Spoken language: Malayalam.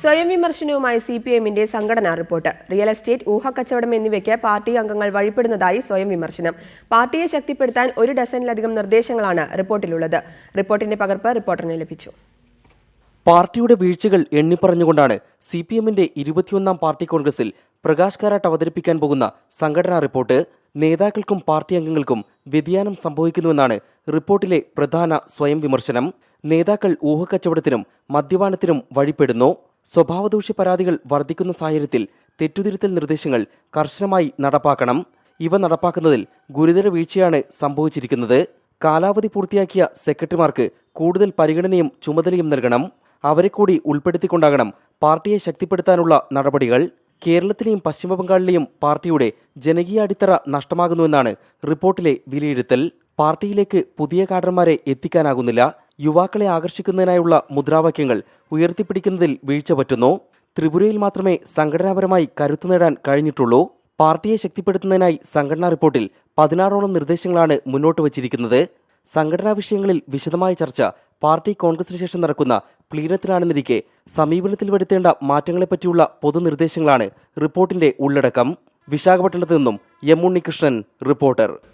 സ്വയം വിമർശനവുമായി സി പി എമ്മിന്റെ സംഘടനാ റിപ്പോർട്ട്. റിയൽ എസ്റ്റേറ്റ് ഊഹക്കച്ചവടം എന്നിവയ്ക്ക് പാർട്ടി അംഗങ്ങൾ വഴിപ്പെടുന്നതായി സ്വയം വിമർശനം. പാർട്ടിയെ ശക്തിപ്പെടുത്താൻ ഒരു ഡസനിലധികം നിർദ്ദേശങ്ങളാണ് റിപ്പോർട്ടിലുള്ളത്. റിപ്പോർട്ടിന്റെ പകർപ്പ് റിപ്പോർട്ടറിന് ലഭിച്ചു. പാർട്ടിയുടെ വീഴ്ചകൾ എണ്ണിപ്പറഞ്ഞുകൊണ്ടാണ് സി പി എമ്മിന്റെ ഇരുപത്തിയൊന്നാം പാർട്ടി കോൺഗ്രസിൽ പ്രകാശ് കാരാട്ട് അവതരിപ്പിക്കാൻ പോകുന്ന സംഘടനാ റിപ്പോർട്ട് നേതാക്കൾക്കും പാർട്ടി അംഗങ്ങൾക്കും വ്യതിയാനം സംഭവിക്കുന്നുവെന്നാണ് റിപ്പോർട്ടിലെ പ്രധാന സ്വയം വിമർശനം. നേതാക്കൾ ഊഹക്കച്ചവടത്തിനും മദ്യപാനത്തിനും വഴിപ്പെടുന്നു. സ്വഭാവദൂഷ്യ പരാതികൾ വർദ്ധിക്കുന്ന സാഹചര്യത്തിൽ തെറ്റുതിരുത്തൽ നിർദ്ദേശങ്ങൾ കർശനമായി നടപ്പാക്കണം. ഇവ നടപ്പാക്കുന്നതിൽ ഗുരുതര വീഴ്ചയാണ് സംഭവിച്ചിരിക്കുന്നത്. കാലാവധി പൂർത്തിയാക്കിയ സെക്രട്ടറിമാർക്ക് കൂടുതൽ പരിഗണനയും ചുമതലയും നൽകണം. അവരെ കൂടി ഉൾപ്പെടുത്തിക്കൊണ്ടാകണം പാർട്ടിയെ ശക്തിപ്പെടുത്താനുള്ള നടപടികൾ. കേരളത്തിലെയും പശ്ചിമബംഗാളിലെയും പാർട്ടിയുടെ ജനകീയ അടിത്തറ നഷ്ടമാകുന്നുവെന്നാണ് റിപ്പോർട്ടിലെ വിലയിരുത്തൽ. പാർട്ടിയിലേക്ക് പുതിയ കാഡർമാരെ എത്തിക്കാനാകുന്നില്ല. യുവാക്കളെ ആകർഷിക്കുന്നതിനായുള്ള മുദ്രാവാക്യങ്ങൾ ഉയർത്തിപ്പിടിക്കുന്നതിൽ വീഴ്ച പറ്റുന്നു. ത്രിപുരയിൽ മാത്രമേ സംഘടനാപരമായി കരുത്തു നേടാൻ കഴിഞ്ഞിട്ടുള്ളൂ. പാർട്ടിയെ ശക്തിപ്പെടുത്തുന്നതിനായി സംഘടനാ റിപ്പോർട്ടിൽ പതിനാറോളം നിർദ്ദേശങ്ങളാണ് മുന്നോട്ട് വച്ചിരിക്കുന്നത്. സംഘടനാ വിഷയങ്ങളിൽ വിശദമായ ചർച്ച പാർട്ടി കോൺഗ്രസിന് ശേഷം നടക്കുന്ന പ്ലീനത്തിലാണെന്നിരിക്കെ സമീപനത്തിൽ വരുത്തേണ്ട മാറ്റങ്ങളെപ്പറ്റിയുള്ള പൊതുനിർദ്ദേശങ്ങളാണ് റിപ്പോർട്ടിന്റെ ഉള്ളടക്കം. വിശാഖപട്ടണത്ത് നിന്നും എം ഉണ്ണികൃഷ്ണൻ റിപ്പോർട്ടർ.